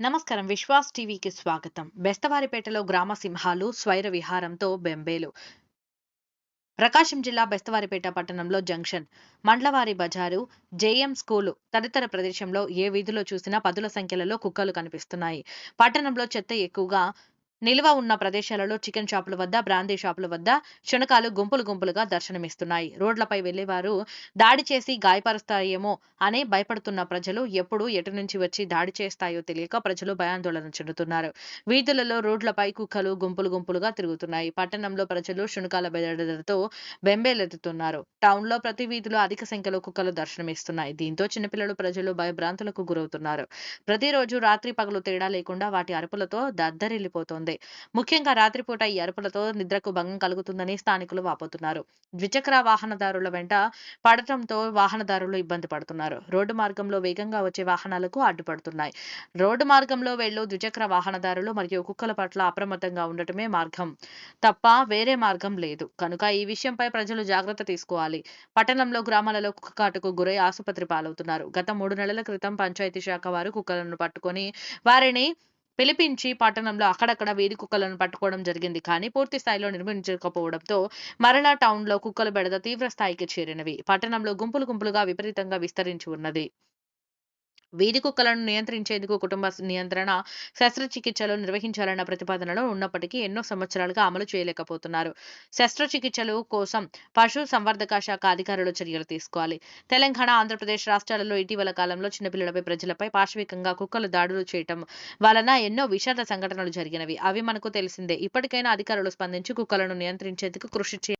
నమస్కారం. విశ్వాస్ టీవీకి స్వాగతం. బెస్తవారిపేటలో గ్రామ సింహాలు స్వైర విహారంతో బెంబేలు. ప్రకాశం జిల్లా బెస్తవారిపేట పట్టణంలో జంక్షన్. మండ్లవారి బజారు జేఎం స్కూలు. తదితర ప్రదేశంలో ఏ వీధిలో చూసినా పదుల సంఖ్యలలో కుక్కలు కనిపిస్తున్నాయి. పట్టణంలో చెత్త ఎక్కువగా నిల్వ ఉన్న ప్రదేశాలలో చికెన్ షాపుల వద్ద బ్రాందీ షాపుల వద్ద శునకాలు గుంపులు గుంపులుగా దర్శనమిస్తున్నాయి. రోడ్లపై వెళ్ళేవారు దాడి చేసి గాయపరుస్తాయేమో అని భయపడుతున్న ప్రజలు ఎప్పుడు ఎటు నుంచి వచ్చి దాడి చేస్తాయో తెలియక ప్రజలు భయాందోళన చెందుతున్నారు. వీధులలో రోడ్లపై కుక్కలు గుంపులు గుంపులుగా తిరుగుతున్నాయి. పట్టణంలో ప్రజలు శునకాల బెదడలతో బెంబేలెత్తుతున్నారు. టౌన్లో ప్రతి వీధిలో అధిక సంఖ్యలో కుక్కలు దర్శనమిస్తున్నాయి. దీంతో చిన్నపిల్లలు ప్రజలు భయభ్రాంతులకు గురవుతున్నారు. ప్రతిరోజు రాత్రి పగలు తేడా లేకుండా వాటి అరుపులతో దద్దరిల్లిపోతోంది. ముఖ్యంగా రాత్రిపూట ఈ అరుపులతో నిద్రకు భంగం కలుగుతుందని స్థానికులు వాపోతున్నారు. ద్విచక్ర వాహనదారుల వెంట పడటంతో వాహనదారులు ఇబ్బంది పడుతున్నారు. రోడ్డు మార్గంలో వేగంగా వచ్చే వాహనాలకు అడ్డుపడుతున్నాయి. రోడ్డు మార్గంలో వెళ్ళు ద్విచక్ర వాహనదారులు మరియు కుక్కల పట్ల అప్రమత్తంగా ఉండటమే మార్గం తప్ప వేరే మార్గం లేదు. కనుక ఈ విషయంపై ప్రజలు జాగ్రత్త తీసుకోవాలి. పట్టణంలో గ్రామాలలో కుక్క కాటుకు గురై ఆసుపత్రి పాలవుతున్నారు. గత మూడు నెలల క్రితం పంచాయతీ శాఖ వారు కుక్కలను పట్టుకొని వారిని పిలిపించి పట్టణంలో అక్కడక్కడ వీధి కుక్కలను పట్టుకోవడం జరిగింది. కానీ పూర్తి స్థాయిలో నిర్మించకపోవడంతో మరలా టౌన్లో కుక్కల బెడద తీవ్ర స్థాయికి చేరినవి. పట్టణంలో గుంపులు గుంపులుగా విపరీతంగా విస్తరించి ఉన్నది. వీధి కుక్కలను నియంత్రించేందుకు కుటుంబ నియంత్రణ శస్త్రచికిత్సలు నిర్వహించాలన్న ప్రతిపాదనలో ఉన్నప్పటికీ ఎన్నో సంవత్సరాలుగా అమలు చేయలేకపోతున్నారు. శస్త్రచికిత్సలు కోసం పశు సంవర్ధక శాఖ అధికారులు చర్యలు తీసుకోవాలి. తెలంగాణ ఆంధ్రప్రదేశ్ రాష్ట్రాలలో ఇటీవల కాలంలో చిన్నపిల్లలపై ప్రజలపై పాశవికంగా కుక్కలు దాడులు చేయటం వలన ఎన్నో విషాద సంఘటనలు జరిగినవి. అవి మనకు తెలిసిందే. ఇప్పటికైనా అధికారులు స్పందించి కుక్కలను నియంత్రించేందుకు కృషి చేయాలి